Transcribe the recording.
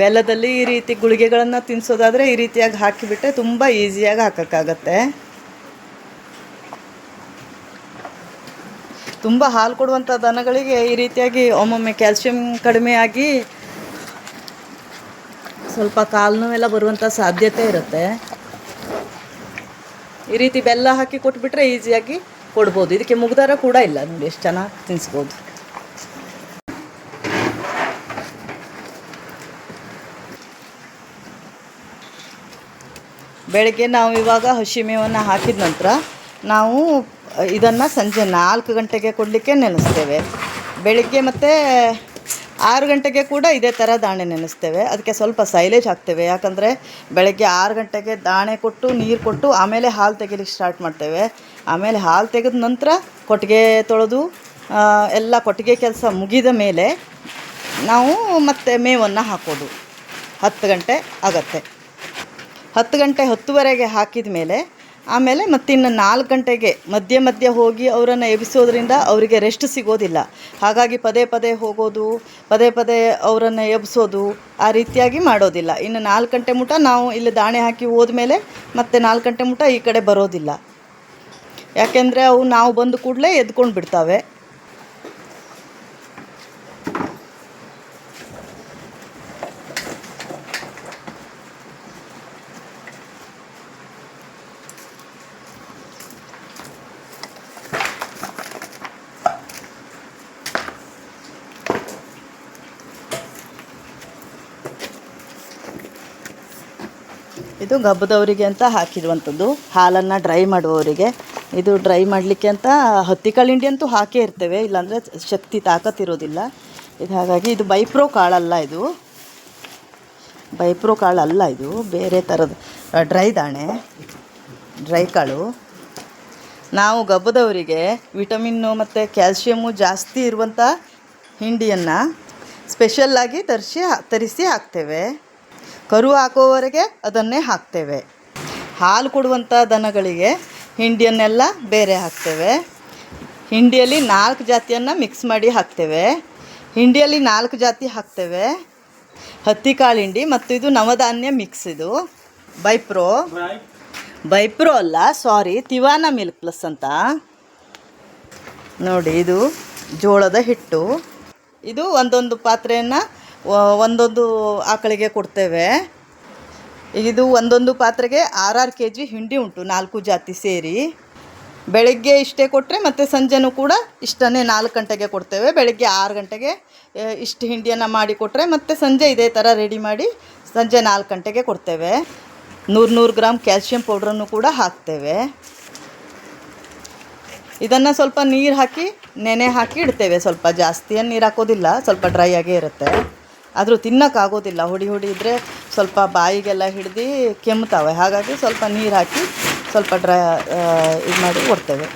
ಬೆಲ್ಲದಲ್ಲಿ ಈ ರೀತಿ ಗುಳಿಗೆಗಳನ್ನು ತಿನ್ನಿಸೋದಾದರೆ ಈ ರೀತಿಯಾಗಿ ಹಾಕಿಬಿಟ್ರೆ ತುಂಬ ಈಸಿಯಾಗಿ ಹಾಕೋಕ್ಕಾಗತ್ತೆ. ತುಂಬ ಹಾಲು ಕೊಡುವಂಥ ದನಗಳಿಗೆ ಈ ರೀತಿಯಾಗಿ ಒಮ್ಮೊಮ್ಮೆ ಕ್ಯಾಲ್ಸಿಯಂ ಕಡಿಮೆ ಆಗಿ ಸ್ವಲ್ಪ ಕಾಲು ನೋವೆಲ್ಲ ಬರುವಂಥ ಸಾಧ್ಯತೆ ಇರುತ್ತೆ. ಈ ರೀತಿ ಬೆಲ್ಲ ಹಾಕಿ ಕೊಟ್ಬಿಟ್ರೆ ಈಸಿಯಾಗಿ ಕೊಡ್ಬೋದು. ಇದಕ್ಕೆ ಮುಗ್ದಾರ ಕೂಡ ಇಲ್ಲ, ನೋಡಿ, ಎಷ್ಟು ಚೆನ್ನಾಗಿ ತಿನ್ನಿಸ್ಬೋದು ಬೆಳಗ್ಗೆ ನಾವು ಇವಾಗ ಹಸಿ ಮೇವನ್ನು ಹಾಕಿದ ನಂತರ ನಾವು ಇದನ್ನು ಸಂಜೆ ನಾಲ್ಕು ಗಂಟೆಗೆ ಕೊಡಲಿಕ್ಕೆ ನೆನೆಸ್ತೇವೆ. ಬೆಳಗ್ಗೆ ಮತ್ತು ಆರು ಗಂಟೆಗೆ ಕೂಡ ಇದೇ ಥರ ದಾಣೆ ನೆನೆಸ್ತೇವೆ. ಅದಕ್ಕೆ ಸ್ವಲ್ಪ ಸೈಲೇಜ್ ಹಾಕ್ತೇವೆ. ಯಾಕಂದರೆ ಬೆಳಗ್ಗೆ ಆರು ಗಂಟೆಗೆ ದಾಣೆ ಕೊಟ್ಟು, ನೀರು ಕೊಟ್ಟು, ಆಮೇಲೆ ಹಾಲು ತೆಗಿಲಿಕ್ಕೆ ಸ್ಟಾರ್ಟ್ ಮಾಡ್ತೇವೆ. ಆಮೇಲೆ ಹಾಲು ತೆಗೆದ ನಂತರ ಕೊಟ್ಟಿಗೆ ತೊಳೆದು ಎಲ್ಲ ಕೊಟ್ಟಿಗೆ ಕೆಲಸ ಮುಗಿದ ಮೇಲೆ ನಾವು ಮತ್ತೆ ಮೇವನ್ನು ಹಾಕೋದು. ಹತ್ತು ಗಂಟೆ ಆಗತ್ತೆ. ಹತ್ತು ಗಂಟೆ ಹತ್ತುವರೆಗೆ ಹಾಕಿದ ಮೇಲೆ, ಆಮೇಲೆ ಮತ್ತಿನ್ನು ನಾಲ್ಕು ಗಂಟೆಗೆ ಮಧ್ಯೆ ಮಧ್ಯೆ ಹೋಗಿ ಅವರನ್ನು ಎಬ್ಬಿಸೋದ್ರಿಂದ ಅವರಿಗೆ ರೆಸ್ಟ್ ಸಿಗೋದಿಲ್ಲ. ಹಾಗಾಗಿ ಪದೇ ಪದೇ ಹೋಗೋದು, ಪದೇ ಪದೇ ಅವರನ್ನು ಎಬ್ಬಿಸೋದು ಆ ರೀತಿಯಾಗಿ ಮಾಡೋದಿಲ್ಲ. ಇನ್ನು ನಾಲ್ಕು ಗಂಟೆ ಮುಟ ನಾವು ಇಲ್ಲಿ ದಾಣೆ ಹಾಕಿ ಹೋದ್ಮೇಲೆ ಮತ್ತೆ ನಾಲ್ಕು ಗಂಟೆ ಮುಟ ಈ ಕಡೆ ಬರೋದಿಲ್ಲ. ಯಾಕೆಂದರೆ ಅವು ನಾವು ಬಂದು ಕೂಡಲೇ ಎದ್ಕೊಂಡು ಬಿಡ್ತಾವೆ ಇದು ಗಬ್ಬದವರಿಗೆ ಅಂತ ಹಾಕಿರುವಂಥದ್ದು. ಹಾಲನ್ನು ಡ್ರೈ ಮಾಡುವವರಿಗೆ. ಇದು ಡ್ರೈ ಮಾಡಲಿಕ್ಕೆ ಅಂತ ಹತ್ತಿ ಹಿಂಡಿ ಅಂತೂ ಹಾಕೇ ಇರ್ತೇವೆ. ಇಲ್ಲಾಂದರೆ ಶಕ್ತಿ ತಾಕತ್ತಿರೋದಿಲ್ಲ ಇದು ಹಾಗಾಗಿ ಇದು ಬೈಪ್ರೋ ಕಾಳಲ್ಲ ಇದು. ಬೈಪ್ರೋ ಕಾಳಲ್ಲ ಇದು. ಬೇರೆ ಥರದ ಡ್ರೈ ದಾಣೆ ಡ್ರೈ ಕಾಳು. ನಾವು ಗಬ್ಬದವರಿಗೆ ವಿಟಮಿನ್ನು ಮತ್ತು ಕ್ಯಾಲ್ಸಿಯಮ್ಮು ಜಾಸ್ತಿ ಇರುವಂಥ ಹಿಂಡಿಯನ್ನು ಸ್ಪೆಷಲ್ಲಾಗಿ ತರಿಸಿ ತರಿಸಿ ಹಾಕ್ತೇವೆ. ಕರು ಹಾಕೋವರೆಗೆ ಅದನ್ನೇ ಹಾಕ್ತೇವೆ. ಹಾಲು ಕೊಡುವಂಥ ದನಗಳಿಗೆ ಹಿಂಡಿಯನ್ನೆಲ್ಲ ಬೇರೆ ಹಾಕ್ತೇವೆ. ಹಿಂಡಿಯಲ್ಲಿ ನಾಲ್ಕು ಜಾತಿಯನ್ನು ಮಿಕ್ಸ್ ಮಾಡಿ ಹಾಕ್ತೇವೆ. ಹಿಂಡಿಯಲ್ಲಿ ನಾಲ್ಕು ಜಾತಿ ಹಾಕ್ತೇವೆ. ಹತ್ತಿ ಕಾಳು ಹಿಂಡಿ ಮತ್ತು ಇದು ನವಧಾನ್ಯ ಮಿಕ್ಸ್ ಇದು. ಬೈಪ್ರೋ. ಬೈಪ್ರೋ ಅಲ್ಲ ಸಾರಿ ತಿವಾನ ಮಿಲ್ಕ್ ಪ್ಲಸ್ ಅಂತ. ನೋಡಿ, ಇದು ಜೋಳದ ಹಿಟ್ಟು. ಇದು ಒಂದೊಂದು ಪಾತ್ರೆಯನ್ನು ಒಂದೊಂದು ಆಕಳಿಗೆ ಕೊಡ್ತೇವೆ. ಇದು ಒಂದೊಂದು ಪಾತ್ರೆಗೆ ಆರಾರು ಕೆ ಜಿ ಹಿಂಡಿ ಉಂಟು, ನಾಲ್ಕು ಜಾತಿ ಸೇರಿ. ಬೆಳಗ್ಗೆ ಇಷ್ಟೇ ಕೊಟ್ಟರೆ ಮತ್ತು ಸಂಜೆನೂ ಕೂಡ ಇಷ್ಟನ್ನೇ ನಾಲ್ಕು ಗಂಟೆಗೆ ಕೊಡ್ತೇವೆ. ಬೆಳಗ್ಗೆ ಆರು ಗಂಟೆಗೆ ಇಷ್ಟು ಹಿಂಡಿಯನ್ನು ಮಾಡಿ ಕೊಟ್ಟರೆ ಮತ್ತು ಸಂಜೆ ಇದೇ ಥರ ರೆಡಿ ಮಾಡಿ ಸಂಜೆ ನಾಲ್ಕು ಗಂಟೆಗೆ ಕೊಡ್ತೇವೆ. ನೂರು ನೂರು ಗ್ರಾಮ್ ಕ್ಯಾಲ್ಶಿಯಂ ಪೌಡ್ರನ್ನು ಕೂಡ ಹಾಕ್ತೇವೆ. ಇದನ್ನು ಸ್ವಲ್ಪ ನೀರು ಹಾಕಿ, ನೆನೆ ಹಾಕಿ ಇಡ್ತೇವೆ. ಸ್ವಲ್ಪ ಜಾಸ್ತಿ ನೀರು ಹಾಕೋದಿಲ್ಲ, ಸ್ವಲ್ಪ ಡ್ರೈ ಆಗೇ ಇರುತ್ತೆ. ಆದರೂ ತಿನ್ನೋಕ್ಕಾಗೋದಿಲ್ಲ. ಹುಡಿ ಹುಡಿ ಇದ್ದರೆ ಸ್ವಲ್ಪ ಬಾಯಿಗೆಲ್ಲ ಹಿಡ್ದು ಕೆಮ್ತಾವೆ ಹಾಗಾಗಿ ಸ್ವಲ್ಪ ನೀರು ಹಾಕಿ ಸ್ವಲ್ಪ ಡ್ರೈ ಇದು ಮಾಡಿ ಕೊಡ್ತೇವೆ